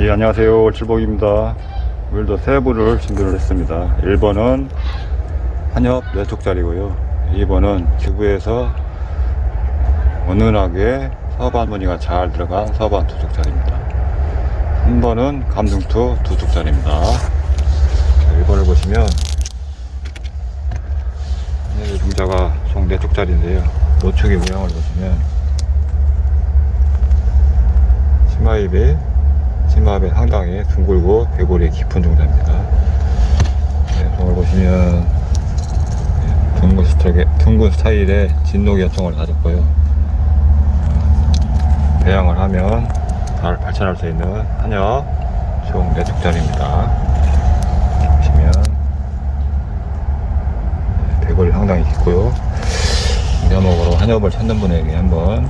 예, 안녕하세요. 칠복입니다. 오늘도 세 부를 준비를 했습니다. 1번은 한엽 4촉짜리고요. 2번은 기부에서 은은하게 서반 무늬가 잘 들어간 서반 2촉짜리입니다. 3번은 감중투 2촉짜리입니다. 1번을 보시면 네, 중자가 총 4촉짜리인데요. 노축의 모양을 보시면 치마입에 치마입에 상당히 둥글고 괴골이 깊은 종자입니다. 네, 종을 보시면 네, 둥근 스타일의, 둥근 스타일의 진노기 연총을 가졌고요. 배양을 하면 잘 발전할 수 있는 한엽 총 4촉짜리입니다. 보시면 네, 배골이 상당히 깊고요. 대목으로 한엽을 찾는 분에게 한번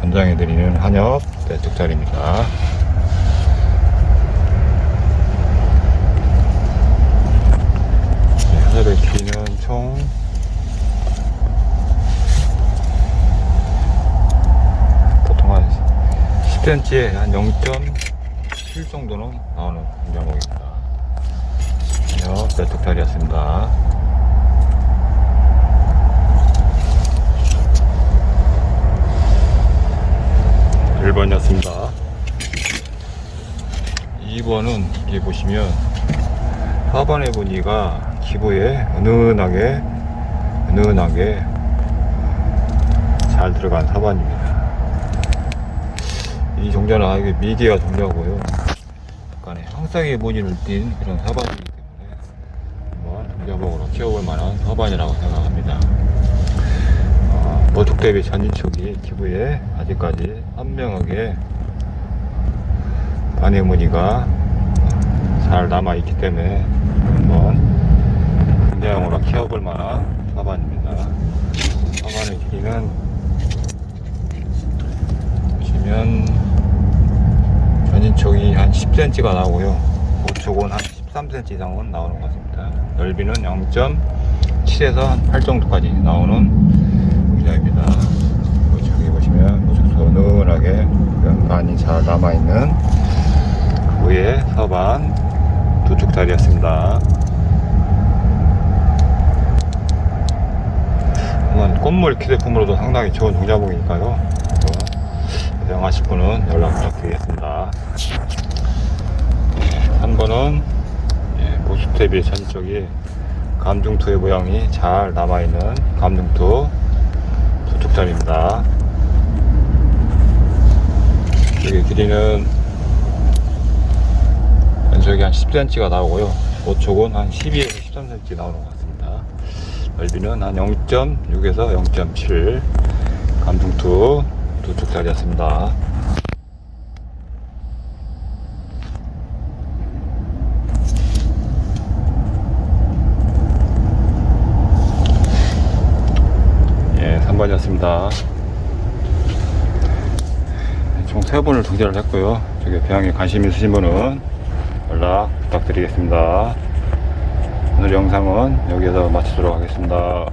권장해드리는 한엽 4촉짜리입니다. 네, 하늘의 길이는 총 보통 한 10cm에 한 0.7 정도는 나오는 공자목입니다. 안녕, 몇0짜리였습니다 일번이었습니다 2번은 여기 보시면 하반의 무늬가 기부에 은은하게 은은하게 잘 들어간 사반입니다. 이 종자는 아예 미디어 종자고요. 약간의 항상의 무늬를 띤 그런 사반이기 때문에 한번 종자목으로 키워볼 만한 사반이라고 생각합니다. 어, 노축 대비 전진축이 기부에 아직까지 선명하게 반의 무늬가 잘 남아있기 때문에 한번 굉장으로 키워볼 만한 사반입니다. 사반의 길이는 보시면 전진촉이 한 10cm가 나오고요. 우측은 한 13cm 이상은 나오는 것 같습니다. 넓이는 0.7에서 한 8 정도까지 나오는 공자입니다. 우측에 보시면 우측서 은은하게 면반이 잘 남아있는 그 위에 서반 두 축짜리였습니다. 한번 꽃물 키대품으로도 상당히 좋은 종자목이니까요. 대응하실 분은 연락 부탁드리겠습니다. 3번은 보수탭이 전쪽이 감중투의 모양이 잘 남아있는 감중투 두 축짜리입니다. 여기 길이는 연속이 한 10cm가 나오고요. 보촉은 한 12에서 13cm 나오는 것 같습니다. 넓이는 한 0.6에서 0.7 감중투 두 쪽짜리였습니다. 예, 3번이었습니다. 총 3번을 등재를 했고요. 저기 배양에 관심 있으신 분은 연락 부탁드리겠습니다. 오늘 영상은 여기에서 마치도록 하겠습니다.